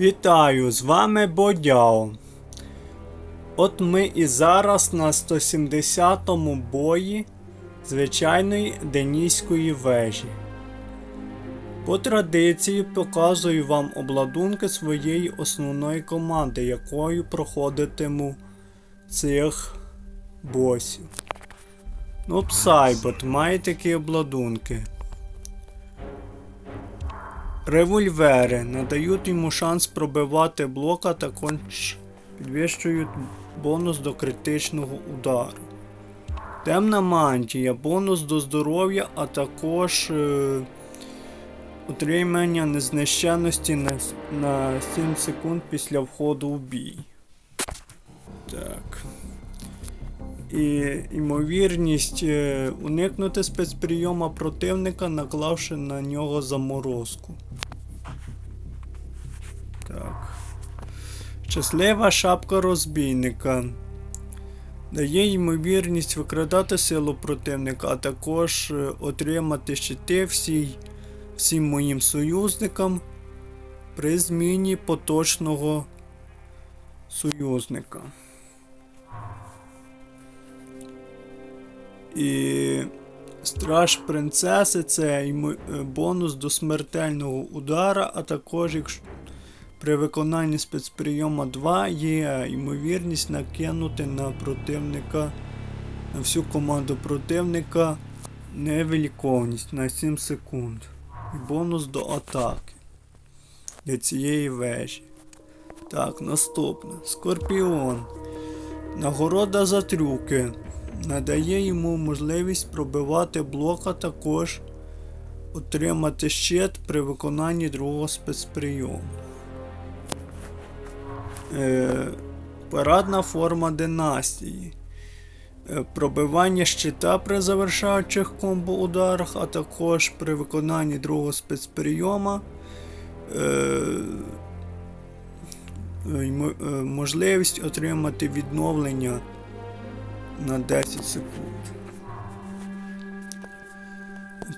Вітаю, з вами Бодяо. От ми і зараз на 170-му бої звичайної денійської вежі. По традиції показую вам обладунки своєї основної команди, якою проходитиму цих босів. Ну, Псайбот має такі обладунки. Револьвери надають йому шанс пробивати блок, а також підвищують бонус до критичного удару. Темна мантія, бонус до здоров'я, а також е, утримання незнищенності на, на 7 секунд після входу в бій. Так. І ймовірність е, уникнути спецприйома противника, наклавши на нього заморозку. Щаслива шапка розбійника. Дає ймовірність викрадати силу противника, а також е, отримати щити всій, всім моїм союзникам при зміні поточного союзника. І страж принцеси це е, бонус до смертельного удара, а також якщо при виконанні спецприйома 2 є ймовірність накинути на противника, на всю команду противника невиліковність на 7 секунд. І бонус до атаки для цієї вежі. Так, наступне. Скорпіон. Нагорода за трюки. Надає йому можливість пробивати блок, а також отримати щит при виконанні другого спецприйому. Е, парадна форма династії. Е, пробивання щита при завершаючих комбо ударах, а також при виконанні другого спецприйома. Е, е, можливість отримати відновлення на 10 секунд.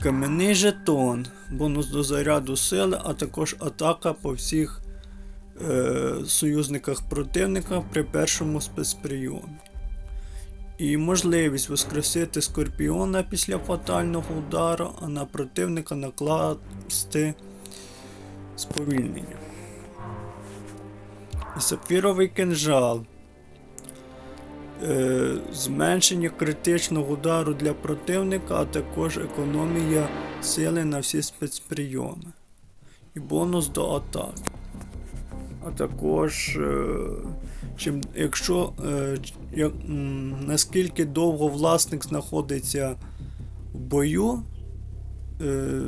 Кам'яний жетон. Бонус до заряду сили, а також атака по всіх союзниках противника при першому спецприйомі. І можливість воскресити скорпіона після фатального удару, а на противника накласти сповільнення. І сапфіровий кинжал. Е, зменшення критичного удару для противника, а також економія сили на всі спецприйоми. І бонус до атаки. А також, е, чим, якщо е, як, наскільки довго власник знаходиться в бою, е,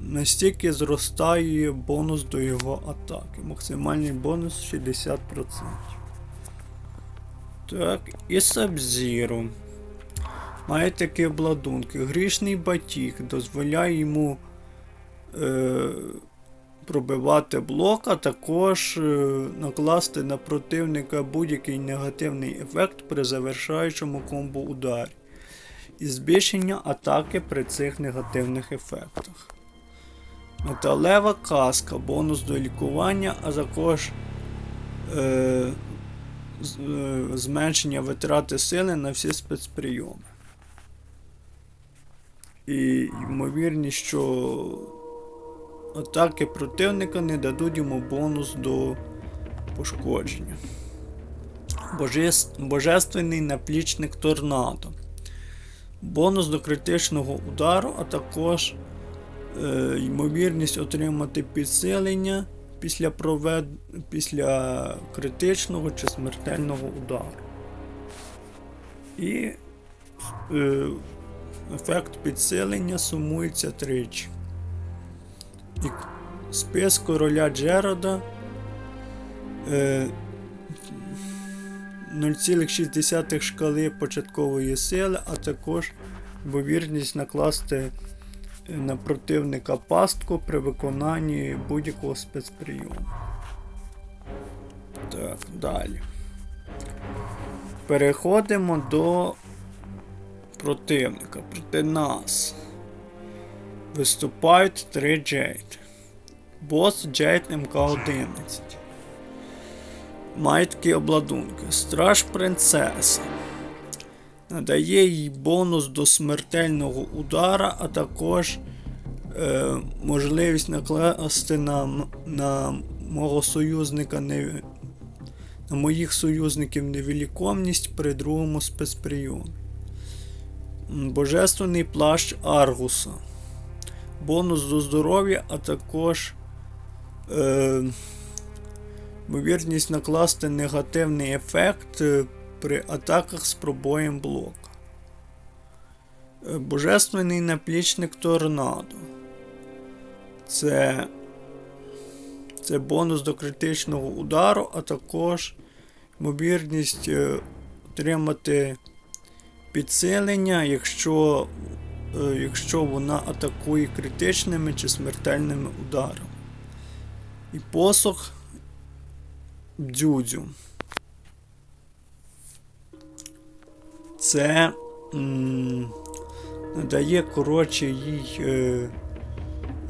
настільки зростає бонус до його атаки. Максимальний бонус 60%. Так, і Сабзіру. Має такі обладунки. Грішний батіг дозволяє йому пробивати блок, а також е, накласти на противника будь-який негативний ефект при завершаючому комбо ударі. І збільшення атаки при цих негативних ефектах. Металева каска, бонус до лікування, а також е, е, зменшення витрати сили на всі спецприйоми. І ймовірність, що атаки противника не дадуть йому бонус до пошкодження. Божес- Божественний наплічник торнадо. Бонус до критичного удару, а також е, ймовірність отримати підсилення після, провед... після критичного чи смертельного удару. І е, ефект підсилення сумується тричі. Спис короля Джерода е, 0,6 шкали початкової сили, а також ймовірність накласти е, на противника пастку при виконанні будь-якого спецприйому. Так, далі. Переходимо до противника. Проти нас. Виступають три Джейд. Бос Джейд МК-11. Має такі обладунки. Страж принцеса. Надає їй бонус до смертельного удара, а також е, можливість накласти на, на мого союзника не, на моїх союзників невілікомність при другому спецприйомі. Божественний плащ Аргуса. Бонус до здоров'я, а також е, ймовірність накласти негативний ефект е, при атаках з пробоєм блока. Е, Божественний наплічник торнадо. Це, це бонус до критичного удару, а також ймовірність е, отримати підсилення, якщо, якщо вона атакує критичними чи смертельними ударами. І посох дзюдзю. Це надає коротше їй е,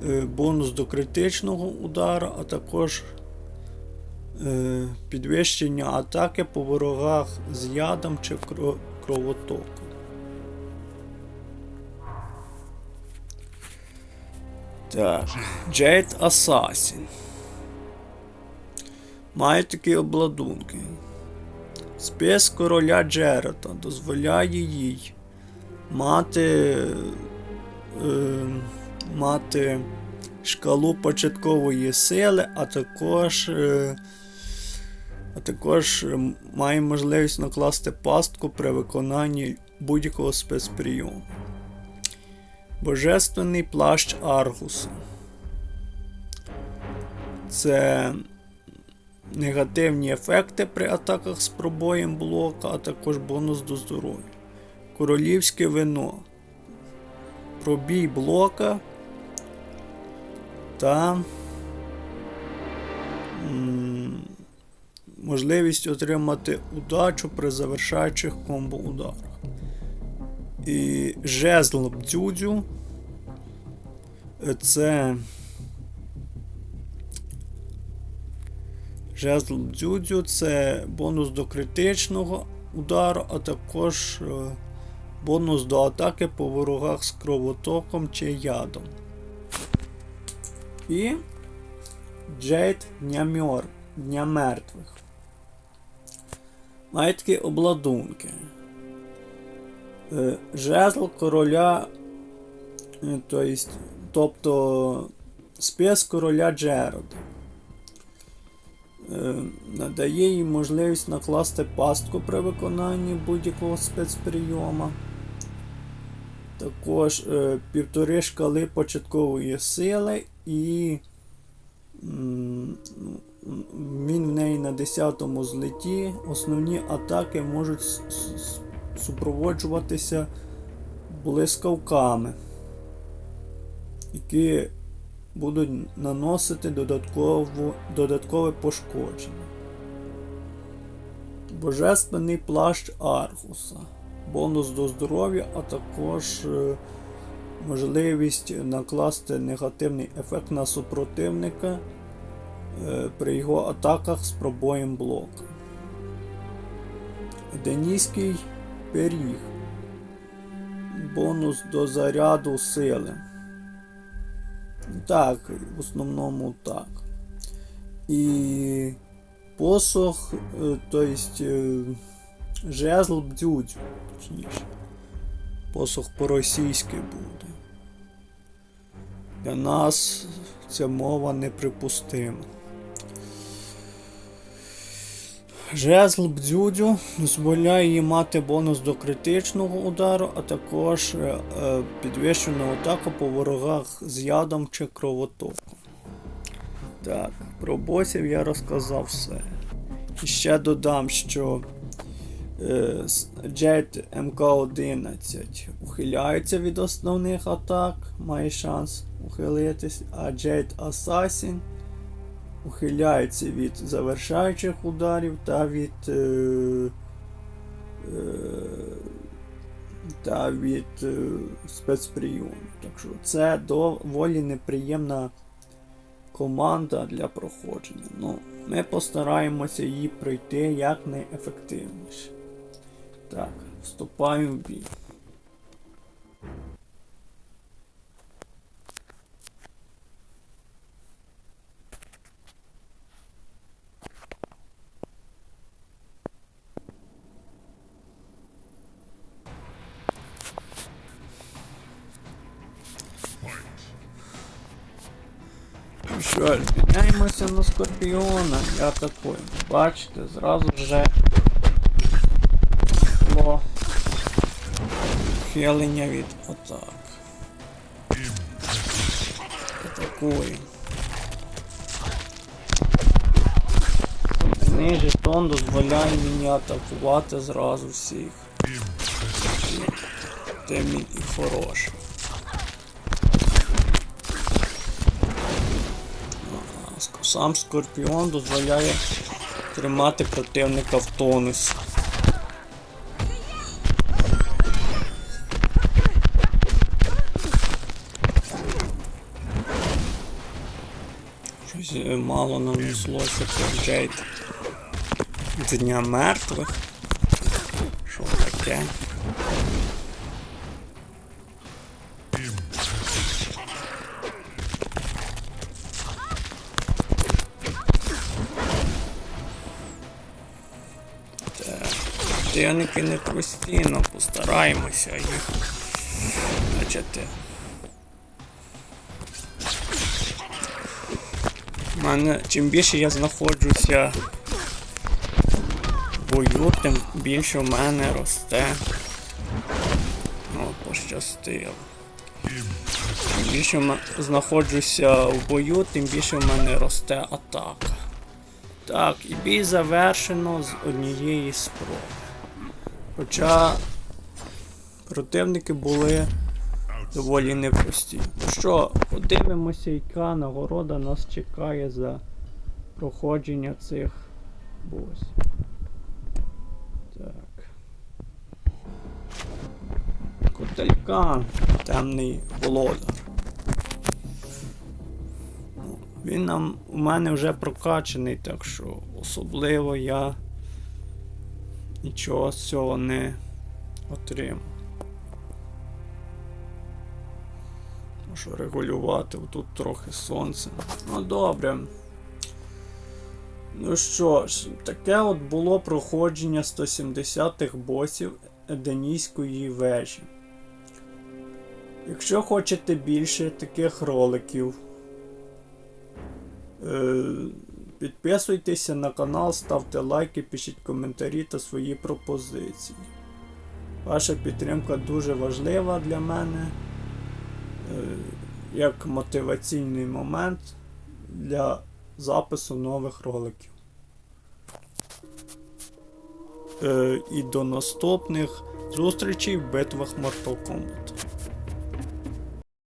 е, бонус до критичного удара, а також е, підвищення атаки по ворогах з ядом чи кро- кровотоком. Так, Джейд Асасін. Має такі обладунки. Спис короля Джерета дозволяє їй мати, е, мати шкалу початкової сили, а також, е, а також е, має можливість накласти пастку при виконанні будь-якого спецприйому. Божественний плащ Аргуса. Це негативні ефекти при атаках з пробоєм блока, а також бонус до здоров'я. Королівське вино. Пробій блока та можливість отримати удачу при завершаючих комбо ударах. І жезл бдзюдзю. Е, Це Жезл дзюдзю це бонус до критичного удару, а також е, бонус до атаки по ворогах з кровотоком чи ядом. І Джейд Дня мертвих. Має такі обладунки. Е, Жезл короля, е, то есть, тобто спец короля Джерода. Е, надає їй можливість накласти пастку при виконанні будь-якого спецприйома. Також е, півтори шкали початкової сили і м, він в неї на 10 злеті. Основні атаки можуть супроводжуватися блискавками, які будуть наносити додаткову, додаткове пошкодження. Божественний плащ Аргуса. Бонус до здоров'я, а також е, можливість накласти негативний ефект на супротивника е, при його атаках з пробоєм блока. Денійський пиріг. Бонус до заряду сили. Так, в основному так. І посох, е, то есть е, жезл точніше. Посох по-російськи буде. Для нас ця мова неприпустима. Жезл бдзюдзю дозволяє їй мати бонус до критичного удару, а також е, е, підвищену атаку по ворогах з ядом чи кровотоком. Так, про босів я розказав все. І ще додам, що е, Jet МК-11 ухиляється від основних атак, має шанс ухилитись, а Jet Assassin ухиляється від завершаючих ударів та від. Е, е, та від е, спецприйомів. Так що це доволі неприємна команда для проходження. Ну, ми постараємося її пройти якнайефективніше. Так, вступаю в бій. Ж, на скорпіона і атакуємо. Бачите, зразу вже було хилення від атак. Атакуємо. Мій жетон дозволяє мені атакувати зразу всіх. Тим він і хороший. Сам скорпіон дозволяє тримати противника в тонусі. Щось е, мало нанеслося про Джейд. Дня мертвих. Що таке? Противники не прості, але постараємося їх. У мене чим більше я знаходжуся в бою, тим більше в мене росте. Ну, пощастило. Чим більше м- знаходжуся в бою, тим більше в мене росте атака. Так, і бій завершено з однієї спроби. Хоча противники були доволі непрості. Ну що, подивимося, яка нагорода нас чекає за проходження цих босів. Так. Котелькан, темний володар. Ну, Він нам у мене вже прокачаний, так що особливо я нічого з цього не отримав. Можу регулювати тут трохи сонце. Ну добре. Ну що ж, таке от було проходження 170-х босів Еденійської вежі. Якщо хочете більше таких роликів, е, підписуйтеся на канал, ставте лайки, пишіть коментарі та свої пропозиції. Ваша підтримка дуже важлива для мене е, як мотиваційний момент для запису нових роликів. Е, І до наступних зустрічей в битвах Mortal Kombat.